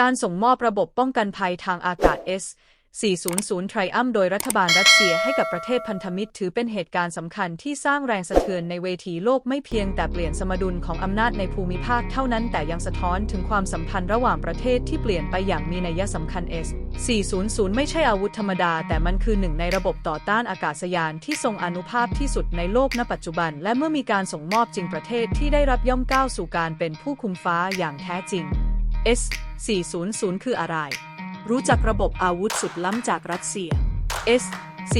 การส่งมอบระบบป้องกันภัยทางอากาศ S 400ไทรอัมโดยรัฐบาลรัสเซียให้กับประเทศพันธมิตรถือเป็นเหตุการณ์สำคัญที่สร้างแรงสะเทือนในเวทีโลกไม่เพียงแต่เปลี่ยนสมดุลของอำนาจในภูมิภาคเท่านั้นแต่ยังสะท้อนถึงความสัมพันธ์ระหว่างประเทศที่เปลี่ยนไปอย่างมีนัยสำคัญ S 400 ไม่ใช่อาวุธธรรมดา แต่มันคือหนึ่งในระบบต่อต้านอากาศยานที่ทรงอานุภาพที่สุดในโลกณปัจจุบัน และเมื่อมีการส่งมอบจริงประเทศที่ได้รับย่อมก้าวสู่การเป็นผู้คุมฟ้าอย่างแท้จริง S 400คืออะไร รู้จักระบบอาวุธสุดล้ำจากรัสเซีย S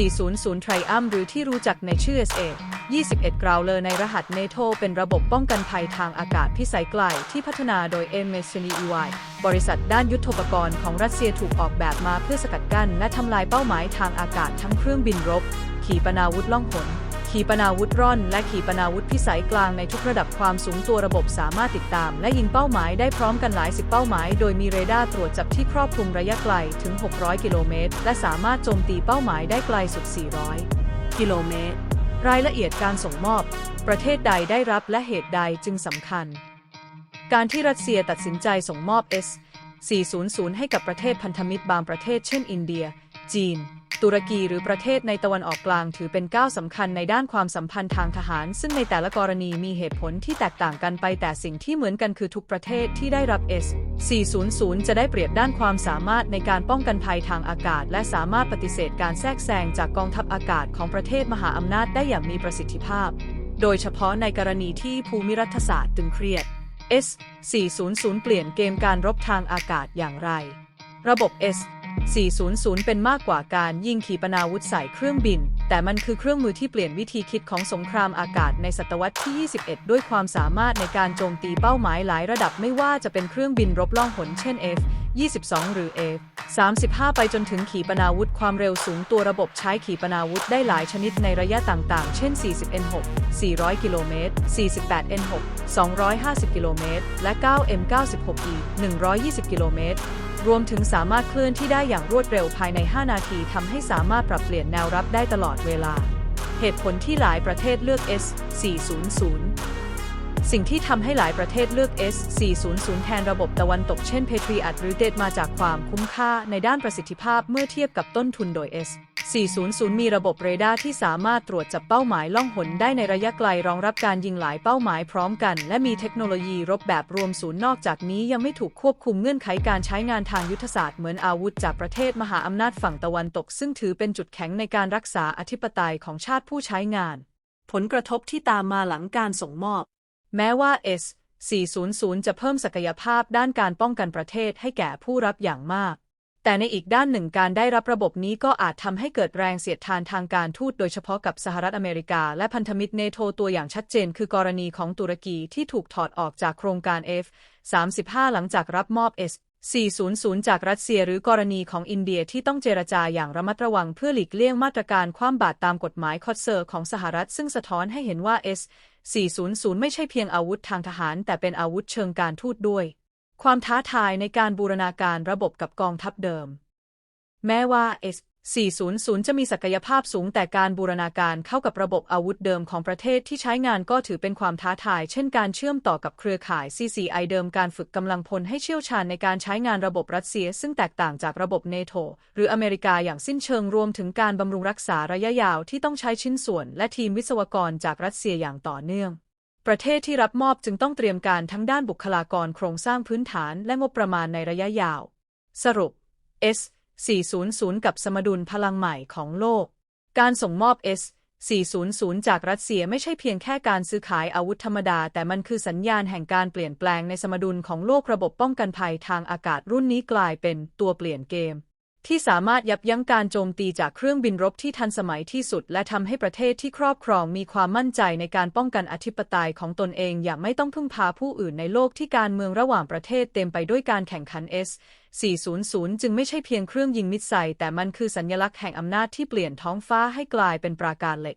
400 Triumph หรือที่รู้จักในชื่อ SA 21 กราวเลอร์ในรหัสเนโตเป็นระบบป้องกันภัยทางอากาศพิสัยไกลที่พัฒนาโดย m s n e y บริษัทด้านยุทธปกรณ์ของรัสเซียถูกออกแบบมาเพื่อสกัดกั้นและทำลายเป้าหมายทางอากาศทั้งเครื่องบินรบ ขีปนาวุธล่องหน ขีปนาวุธร่อน และขีปนาวุธพิสัยกลางในทุกระดับความสูงตัวระบบสามารถติดตาม และยิงเป้าหมายได้พร้อมกันหลายสิบเป้าหมาย โดยมีเรดาร์ตรวจจับที่ครอบคลุมระยะไกลถึง 600 กิโลเมตร และสามารถโจมตีเป้าหมายได้ไกลสุด 400 กิโลเมตร รายละเอียดการส่งมอบ ประเทศใดได้รับและเหตุใดจึงสำคัญ การที่รัสเซียตัดสินใจส่งมอบ S 400 ให้กับประเทศพันธมิตรบางประเทศเช่น อินเดีย จีน ตุรกีหรือประเทศในตะวันออกกลางถือเป็นก้าวสำคัญในด้านความสัมพันธ์ทางทหาร ซึ่งในแต่ละกรณีมีเหตุผลที่แตกต่างกันไปแต่สิ่งที่เหมือนกันคือทุกประเทศที่ได้รับ S 400 จะได้เปรียบด้านความสามารถในการป้องกันภัยทางอากาศ และสามารถปฏิเสธการแทรกแซงจากกองทัพอากาศของประเทศมหาอำนาจได้อย่างมีประสิทธิภาพ โดยเฉพาะในกรณีที่ภูมิรัฐศาสตร์ตึงเครียด S 400 เปลี่ยนเกมการรบทางอากาศอย่างไร ระบบ S 400 เป็นมากกว่าการยิงขีปนาวุธใส่เครื่องบิน แต่มันคือเครื่องมือที่เปลี่ยนวิธีคิดของสงครามอากาศในศตวรรษที่ 21 ด้วยความสามารถในการโจมตีเป้าหมายหลายระดับไม่ว่าจะเป็นเครื่องบินรบล่องหนเช่น F 22 หรือ F 35 ไปจนถึงขีปนาวุธความเร็วสูงตัวระบบใช้ขีปนาวุธได้หลายชนิดในระยะต่างๆ เช่น 40 N6 400 กิโลเมตร 48 N6 250 กิโลเมตร และ 9 M96E 120 กิโลเมตร รวมถึงสามารถเคลื่อนที่ได้อย่างรวดเร็วภายใน 5 นาทีทำให้สามารถปรับเปลี่ยนแนวรับได้ตลอดเวลา เหตุผลที่หลายประเทศเลือก S 400 สิ่งที่ทำให้หลายประเทศเลือก S 400 แทนระบบตะวันตกเช่น Patriot หรือ DED มาจากความคุ้มค่าในด้านประสิทธิภาพเมื่อเทียบกับต้นทุนโดย S 400 มีระบบเรดาร์ที่สามารถตรวจจับเป้าหมายล่องหนได้ในระยะไกลรองรับการยิงหลายเป้าหมายพร้อมกัน และมีเทคโนโลยีรบแบบรวมศูนย์นอกจากนี้ยังไม่ถูกควบคุมเงื่อนไขการใช้งานทางยุทธศาสตร์เหมือนอาวุธจากประเทศมหาอำนาจฝั่งตะวันตก ซึ่งถือเป็นจุดแข็งในการรักษาอธิปไตยของชาติผู้ใช้งาน ผลกระทบที่ตามมาหลังการส่งมอบ แม้ว่า S 400 จะเพิ่มศักยภาพด้านการป้องกันประเทศให้แก่ผู้รับอย่างมาก แต่ในอีกด้านหนึ่งการได้รับระบบนี้ก็อาจทำให้เกิดแรงเสียดทานทางการทูตโดยเฉพาะกับสหรัฐอเมริกา และพันธมิตรเนโตตัวอย่างชัดเจน คือกรณีของตุรกีที่ถูกถอดออกจากโครงการ F 35หลังจากรับมอบ S 400 จากรัสเซียหรือกรณีของอินเดียที่ต้องเจรจาอย่างระมัดระวังเพื่อหลีกเลี่ยงมาตรการคว่ำบาตรตามกฎหมายคอตเซอร์ของสหรัฐซึ่งสะท้อนให้เห็นว่า S 400 ไม่ใช่เพียงอาวุธทางทหาร แต่เป็นอาวุธเชิงการทูตด้วย ความท้าทายในการบูรณาการระบบกับกองทัพเดิม แม้ว่า S 400 จะมีศักยภาพสูงแต่การบูรณาการเข้ากับระบบอาวุธเดิมของประเทศที่ใช้งานก็ถือเป็นความท้าทาย เช่นการเชื่อมต่อกับเครือข่าย CCI เดิมการฝึกกำลังพลให้เชี่ยวชาญในการใช้งานระบบรัสเซีย ซึ่งแตกต่างจากระบบเนโตหรืออเมริกาอย่างสิ้นเชิงรวมถึงการบำรุงรักษาระยะยาวที่ต้องใช้ชิ้นส่วน และทีมวิศวกรจากรัสเซียอย่างต่อเนื่องประเทศที่รับมอบจึงต้องเตรียมการทั้งด้านบุคลากรโครงสร้างพื้นฐานและงบประมาณในระยะยาว สรุป S 400 กับสมดุลพลังใหม่ของโลก การส่งมอบ S 400 จากรัสเซียไม่ใช่เพียงแค่การซื้อขายอาวุธธรรมดา แต่มันคือสัญญาณแห่งการเปลี่ยนแปลงในสมดุลของโลกระบบป้องกันภัยทางอากาศรุ่นนี้กลายเป็นตัวเปลี่ยนเกม ที่สามารถยับยั้งการโจมตีจากเครื่องบินรบที่ทันสมัยที่สุด และทำให้ประเทศที่ครอบครองมีความมั่นใจในการป้องกันอธิปไตยของตนเองอย่างไม่ต้องพึ่งพาผู้อื่นในโลกที่การเมืองระหว่างประเทศเต็มไปด้วยการแข่งขัน S 400 จึงไม่ใช่เพียงเครื่องยิงมิสไซล์แต่มันคือสัญลักษณ์แห่งอำนาจที่เปลี่ยนท้องฟ้าให้กลายเป็นปราการเหล็ก